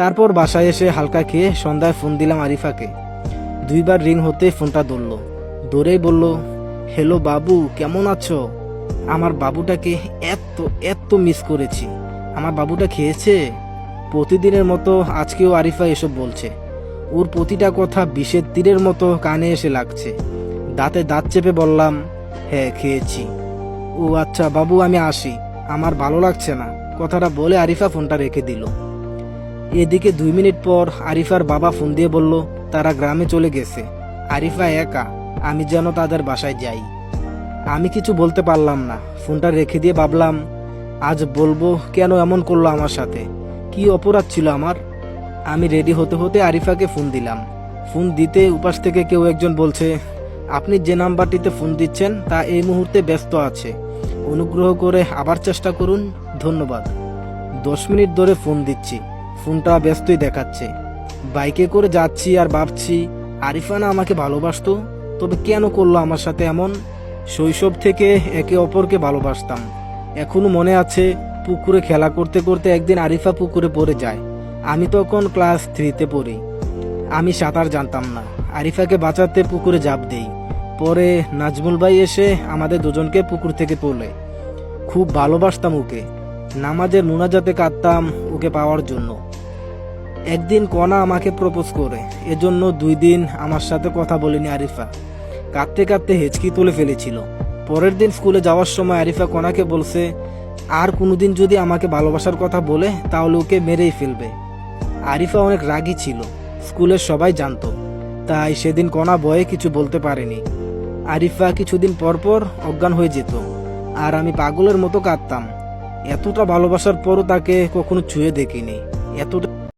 তারপর বাসায় এসে হালকা খেয়ে সন্ধ্যায় ফোন দিলাম আরিফাকে। দুইবার রিং হতে ফোনটা ধরলো। ধরেই বলল, হ্যালো বাবু, কেমন আছো? আমার বাবুটাকে এত এত মিস করেছি। আমার বাবুটা খেয়েছে? প্রতিদিনের মতো আজকেও আরিফা এসব বলছে। ওর প্রতিটা কথা বিষের তীরের মতো কানে এসে লাগছে। দাঁতে দাঁত চেপে বললাম হ্যাঁ খেয়েছি। ও আচ্ছা বাবু, আমি আসি। আমার ভালো লাগছে না। কথাটা বলে আরিফা ফোনটা রেখে দিল। এদিকে দুই মিনিট পর আরিফার বাবা ফোন দিয়ে বলল, তারা গ্রামে চলে গেছে। আরিফা একা, আমি যেন তাদের বাসায় যাই। আমি কিছু বলতে পারলাম না। ফোনটা রেখে দিয়ে ভাবলাম, আজ বলব কেন এমন করল আমার সাথে? কি অপরাধ ছিল আমার? আমি রেডি হতে হতে আরিফাকে ফোন দিলাম। ফোন দিতে উপাস থেকে কেউ একজন বলছে, আপনি যে নাম্বারটিতে ফোন দিচ্ছেন, তা এই মুহূর্তে ব্যস্ত আছে। অনুগ্রহ করে আবার চেষ্টা করুন। ধন্যবাদ। দশ মিনিট ধরে ফোন দিচ্ছি। ফোনটা ব্যস্তই দেখাচ্ছে। বাইকে করে যাচ্ছি আর ভাবছি, আরিফানা আমাকে ভালোবাসতো? তবে কেন করল আমার সাথে এমন? শৈশব থেকে একে অপরকে ভালোবাসতাম। এখনও মনে আছে, পুকুরে খেলা করতে করতে একদিন আরিফা পুকুরে পড়ে যায়। আমি তখন ক্লাস থ্রিতে পড়ি। আমি সাঁতার জানতাম না। আরিফাকে বাঁচাতে পুকুরে জাপ দেই। পরে নাজমুল ভাই এসে আমাদের দুজনকে পুকুর থেকে তোলে। খুব ভালোবাসতাম ওকে। নামাজের মোনাজাতে কাঁদতাম ওকে পাওয়ার জন্য। একদিন কণা আমাকে প্রপোজ করে, এজন্য দুই দিন আমার সাথে কথা বলেনি আরিফা। কাঁদতে কাঁদতে হেঁচকি তুলে ফেলেছিল। পরের দিন স্কুলে যাওয়ার সময় আরিফা কণাকে বলছে, আর কোনোদিন যদি আমাকে ভালোবাসার কথা বলে, তাহলে ওকে মেরেই ফেলবে। আরিফা অনেক রাগী ছিল স্কুলের সবাই জানতো, তাই সেদিন কণা ভয়ে কিছু বলতে পারেনি। আরিফা কিছুদিন পর পর অজ্ঞান হয়ে যেত, আর আমি পাগলের মতো কাঁদতাম। এতটা ভালোবাসার পরও তাকে কখনো ছুঁয়ে দেখিনি। এতটা